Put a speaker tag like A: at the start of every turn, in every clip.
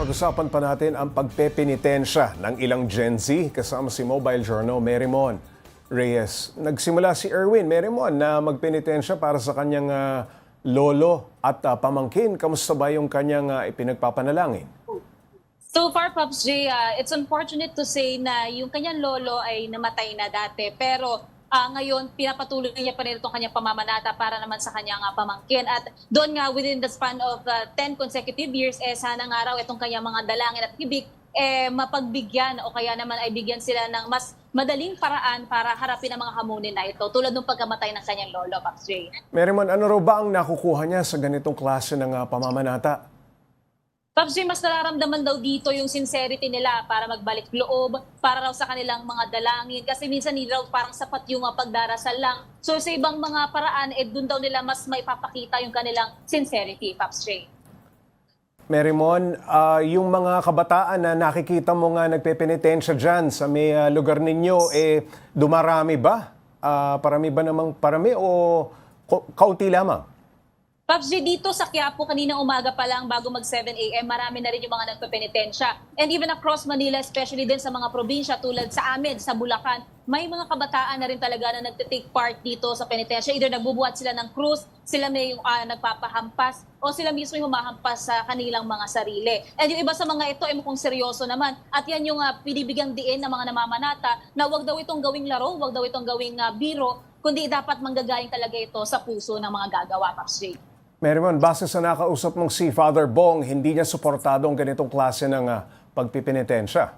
A: Pag-usapan pa natin ang pagpepenitensya ng ilang Gen Z kasama si Mobile Journal Merimon Reyes. Nagsimula si Erwin Merimon na magpenitensya para sa kanyang ah, lolo at ah, pamangkin. Kamusta ba yung kanyang ah, ipinagpapanalangin?
B: So far, Pops J, uh, it's unfortunate to say na yung kanyang lolo ay namatay na dati. Pero ah, ngayon, pinapatuloy niya pa rin itong kanyang pamamanata para naman sa kanyang ah, pamangkin. At doon nga, within the span of uh, 10 consecutive years, eh, sana nga raw itong kanyang mga dalangin at hibik eh, mapagbigyan o kaya naman ay bigyan sila ng mas madaling paraan para harapin ang mga hamunin na ito. Tulad ng pagkamatay ng kanyang lolo, Pops J.
A: Merimon, ano raw ba ang nakukuha niya sa ganitong klase ng ah, pamamanata?
B: Pops J, mas nararamdaman daw dito yung sincerity nila para magbalik loob, para raw sa kanilang mga dalangin. Kasi minsan raw parang sapat yung pagdarasal lang. So sa ibang mga paraan, eh dun daw nila mas may papakita yung kanilang sincerity, Pops J.
A: Merimon, ah, yung mga kabataan na nakikita mo nga nagpepenitensya dyan sa may ah, lugar ninyo, eh, dumarami ba? Ah, parami ba namang parami o kaunti lamang?
B: Pops J, dito sa Quiapo, kanina umaga pa lang bago mag 7 a.m., marami na rin yung mga nagpepenitensya. And even across Manila, especially din sa mga probinsya tulad sa amin, sa Bulacan, may mga kabataan na rin talaga na nagtitake part dito sa penitensya. Either nagbubuhat sila ng krus, sila may uh, nagpapahampas, o sila mismo yung humahampas sa kanilang mga sarili. And yung iba sa mga ito ay mukhang seryoso naman. At yan yung uh, pinibigang diin ng mga namamanata na wag daw itong gawing laro, wag daw itong gawing uh, biro, kundi dapat manggagaling talaga ito sa puso ng mga gagawa, Pops J.
A: Merimon, base sa nakausap mong si Father Bong, hindi niya suportado ang ganitong klase ng ah, pagpipinitensya.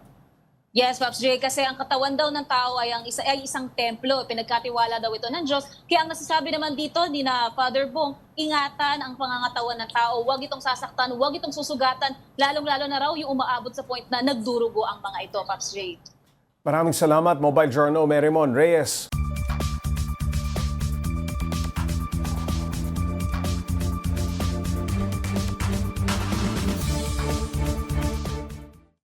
B: Yes, Pops J, kasi ang katawan daw ng tao ay, ang isa, ay isang templo. Pinagkatiwala daw ito ng Diyos. Kaya ang nasasabi naman dito ni na Father Bong, ingatan ang pangangatawan ng tao. Huwag itong sasaktan, huwag itong susugatan. Lalong-lalo na raw yung umaabot sa point na nagdurugo ang mga ito, Pops J.
A: Maraming salamat, Mobile Journal Merimon Reyes.